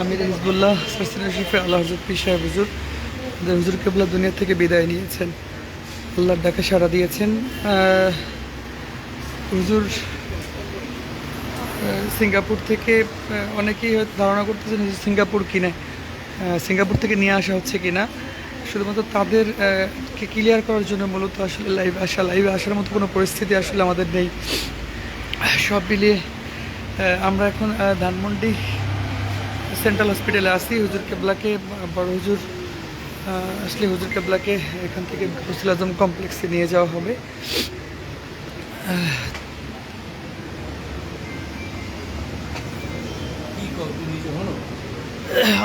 আমির আল্লাহ হুজুর দুনিয়া থেকে বিদায় নিয়েছেন। আল্লাহর ডাকে সাড়া দিয়েছেন। হুজুর সিঙ্গাপুর থেকে অনেকেই ধারণা করতেছেন সিঙ্গাপুর কিনে। সিঙ্গাপুর থেকে নিয়ে আসা হচ্ছে কিনা। শুধুমাত্র তাদের কে ক্লিয়ার করার জন্য মূলত আসলে লাইভে আসা লাইভে আসার মতো কোনো পরিস্থিতি আসলে আমাদের নেই। সব মিলিয়ে আমরা এখন ধানমন্ডি সেন্ট্রাল হসপিটালে আসি হুজুর কেবলাকে বড় হুজুর আসলে হুজুর কেবলাকে এখান থেকে গসুল আজম কমপ্লেক্সে নিয়ে যাওয়া হবে।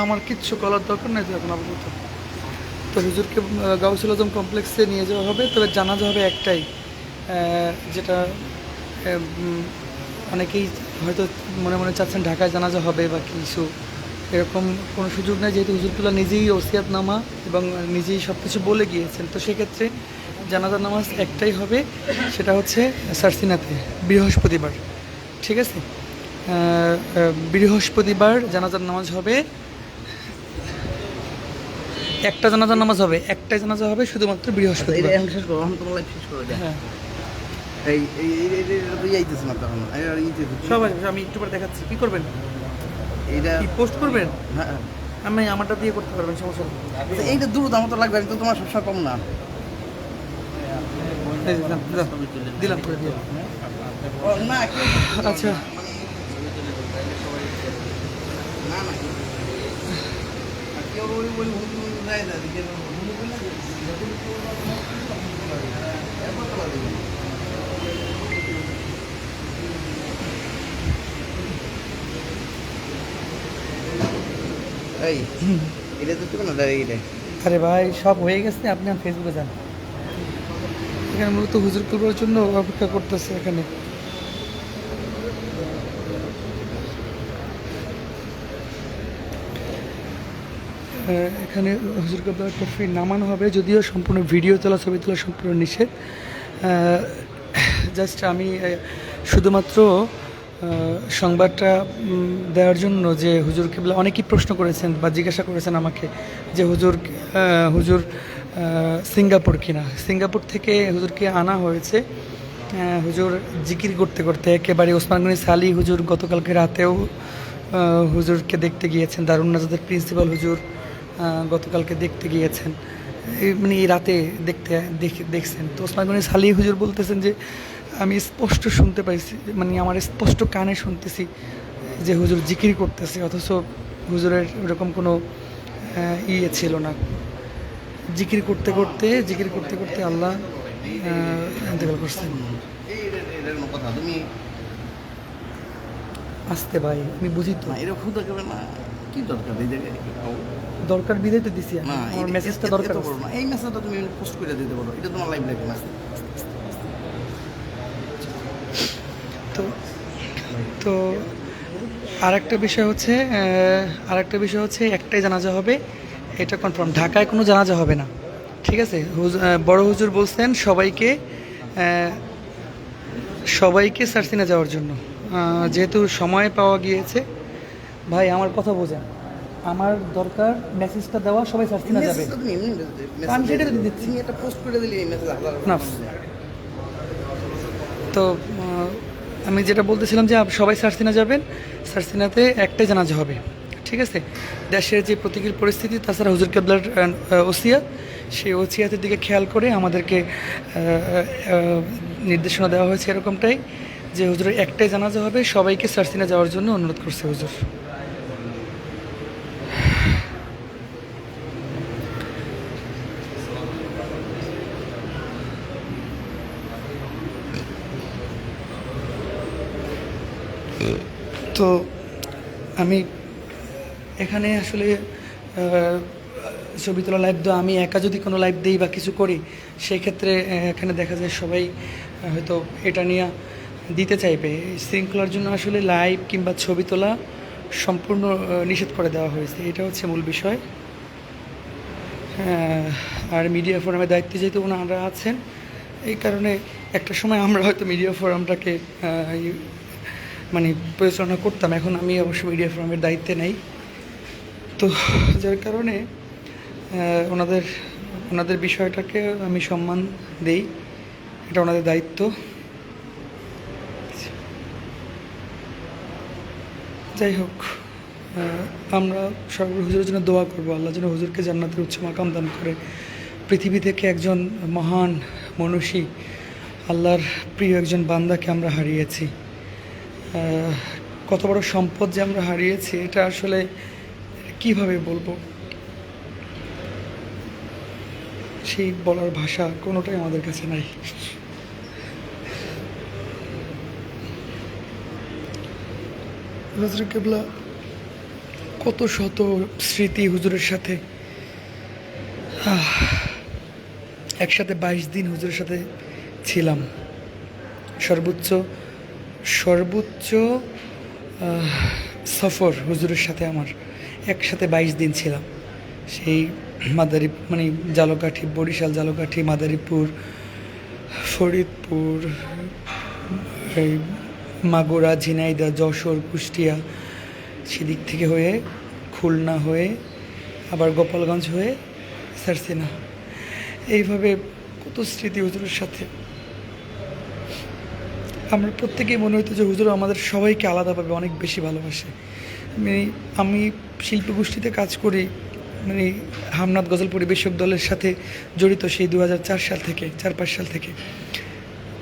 আমার কিচ্ছু করার দরকার নাই তো এখন আপাতত। তো হুজুরকে গাউসুল আজম কমপ্লেক্সে নিয়ে যাওয়া হবে। তবে জানাজা হবে একটাই যেটা অনেকেই হয়তো মনে মনে চাচ্ছেন ঢাকায় জানাজা হবে বা কিছু। এরকম কোনো সুযোগ নেই, যেহেতু হুজুরতুল্লাহ নিজেই ওসিয়াত নামা এবং নিজেই সব কিছু বলে গিয়েছেন। তো সেক্ষেত্রে জানাজার নামাজ একটাই হবে, সেটা হচ্ছে সারসিনাতে, বৃহস্পতিবার। ঠিক আছে? বৃহস্পতিবার জানাজার নামাজ হবে একটা জানাজার নামাজ হবে একটাই জানাজা হবে শুধুমাত্র বৃহস্পতিবার করে হ্যাঁ এই না তখন আর আমি একটু পরে দেখাচ্ছি কি করবেন পোস্ট করবেন হ্যাঁ আমি আমারটা দিয়ে করতে পারবেন সমস্যা আচ্ছা, এইটা তো লাগবে তো তোমার সবসময় কম না। দিলাম করে দিলাম আচ্ছা না না আর ভাই, সব হয়ে গেছে, আপনি ফেসবুকে যান। এখানে মূলত হুজুর করবার জন্য অপেক্ষা করতেছে এখানে। এখানে হুজুর কবলার ট্রফি নামানো হবে, যদিও সম্পূর্ণ ভিডিও তোলা, ছবি তোলা সম্পূর্ণ নিষেধ। জাস্ট আমি শুধুমাত্র সংবাদটা দেওয়ার জন্য যে হুজুর কেবলা অনেকেই প্রশ্ন করেছেন বা জিজ্ঞাসা করেছেন আমাকে যে হুজুর হুজুর সিঙ্গাপুর কিনা? সিঙ্গাপুর থেকে হুজুরকে আনা হয়েছে। হুজুর জিকির করতে করতে একেবারে ওসমান গনি সালি হুজুর গতকালকে রাতেও হুজুরকে দেখতে গিয়েছেন। দারুণ নাজাদের প্রিন্সিপাল হুজুর। গতকালকে দেখতে গিয়েছেন। মানে এই রাতে দেখতে, দেখে, দেখছেন। তো ওসমান গনি সালি হুজুর বলতেছেন যে, আমি স্পষ্ট শুনতে পাইছি মানে আমার স্পষ্ট কানে শুনতেছি যে হুজুর জিকির করতেছে, অথচ হুজুরের ওরকম কোনো ইয়ে ছিল না। জিকির করতে করতে, জিকির করতে করতে আল্লাহ ইন্তেকাল করছেন। আসতে ভাই, আমি বুঝি তো। এরকম না। কি দরকার? এই জায়গায় দরকার বিদায় তো দিছি না আমার মেসেজটা দরকার না। এই মেসেজটা তুমি পোস্ট করে দিতে পারো। এটা তোমার লাইভ লাগবে না তো তো আরেকটা বিষয় হচ্ছে আর একটা বিষয় হচ্ছে একটাই জানাজা হবে। এটা কনফার্ম ঢাকায় কোনো জানাজা হবে না। ঠিক আছে? বড় হুজুর বলছেন সবাইকে সবাইকে সার্সিনা যাওয়ার জন্য। যেহেতু সময় পাওয়া গিয়েছে ভাই আমার কথা বোঝেন। আমার দরকার মেসেজটা দেওয়া সবাই সার্সিনা যাবে। মেসেজটা আমি সেটা তো দিচ্ছি। এটা পোস্ট করে দিলে এই মেসেজ না। তো আমি যেটা বলতেছিলাম যে সবাই সার্সিনা যাবেন। সার্সিনাতে একটাই জানাজা হবে। ঠিক আছে? দেশের যে প্রতিকূল পরিস্থিতি তাছাড়া হুজুর কেবলার ওসিয়াত সেই ওসিয়াতের দিকে খেয়াল করে আমাদেরকে নির্দেশনা দেওয়া হয়েছে এরকমটাই যে হুজুরের একটাই জানাজা হবে। সবাইকে সার্সিনা যাওয়ার জন্য অনুরোধ করছে হুজুর। তো আমি এখানে আসলে ছবি তোলা লাইভ দেওয়া আমি একা যদি কোনো লাইভ দিই বা কিছু করি সেই ক্ষেত্রে এখানে দেখা যায় সবাই হয়তো এটা নিয়ে দিতে চাইবে। শৃঙ্খলার জন্য আসলে লাইভ কিংবা ছবি তোলা সম্পূর্ণ নিষেধ করে দেওয়া হয়েছে। এটা হচ্ছে মূল বিষয়। আর মিডিয়া ফোরামের দায়িত্বে যেহেতু ওনারা আছেন, এই কারণে একটা সময় আমরা হয়তো মিডিয়া ফোরামটাকে মানে পরিচালনা করতাম, এখন আমি অবশ্য মিডিয়া ফোরামের দায়িত্বে নেই। তো যার কারণে ওনাদের ওনাদের বিষয়টাকে আমি সম্মান দেই, এটা ওনাদের দায়িত্ব। যাই হোক আমরা সর্ব হুজুরের জন্য দোয়া করব, আল্লাহ যেন হুজুরকে জান্নাতের উচ্চ মাকাম দান করে। পৃথিবী থেকে একজন মহান মনীষী, আল্লাহর প্রিয় একজন বান্দাকে আমরা হারিয়েছি। কত বড় সম্পদ যে আমরা হারিয়েছি, এটা আসলে কীভাবে বলব? সেই বলার ভাষা কোনোটাই আমাদের কাছে নাই। হুজুর কেবলা, কত শত স্মৃতি হুজুরের সাথে একসাথে বাইশ দিন হুজুরের সাথে ছিলাম। সর্বোচ্চ সর্বোচ্চ সফর হুজুরের সাথে আমার। একসাথে বাইশ দিন ছিলাম। সেই মাদারী মানে জালকাঠি, বরিশাল জালকাঠি, মাদারীপুর, ফরিদপুর, এই মাগুরা ঝিনাইদা যশোর, কুষ্টিয়া সেদিক থেকে হয়ে খুলনা হয়ে আবার গোপালগঞ্জ হয়ে সারসিনা। এইভাবে কত স্মৃতি হুজুরের সাথে। আমরা প্রত্যেকেই মনে হতো যে হুজুর আমাদের সবাইকে আলাদাভাবে অনেক বেশি ভালোবাসে। মানে আমি শিল্পী গোষ্ঠীতে কাজ করি মানে হামনাথ গজল পরিবেশক দলের সাথে জড়িত সেই দু হাজার চার সাল থেকে চার পাঁচ সাল থেকে।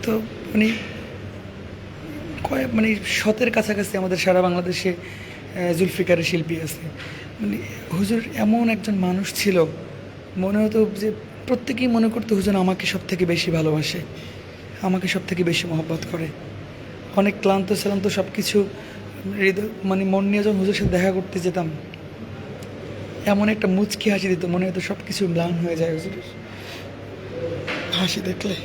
তো মানে কয়েক মানে শতের কাছাকাছি আমাদের সারা বাংলাদেশে জুলফিকারের শিল্পী আছে। মানে হুজুর এমন একজন মানুষ ছিল, মনে হতো যে প্রত্যেকেই মনে করতো হুজুর আমাকে সব থেকে বেশি ভালোবাসে। আমাকে সব থেকে বেশি মহব্বত করে। অনেক ক্লান্ত ছিলাম তো সব কিছু মানে মন নিয়ে যখন হুজুর সাথে দেখা করতে যেতাম, এমন একটা মুচকি হাসি দিত, মনে হতো সব কিছু ম্লান হয়ে যায় হুজুরের। হাসি দেখলে।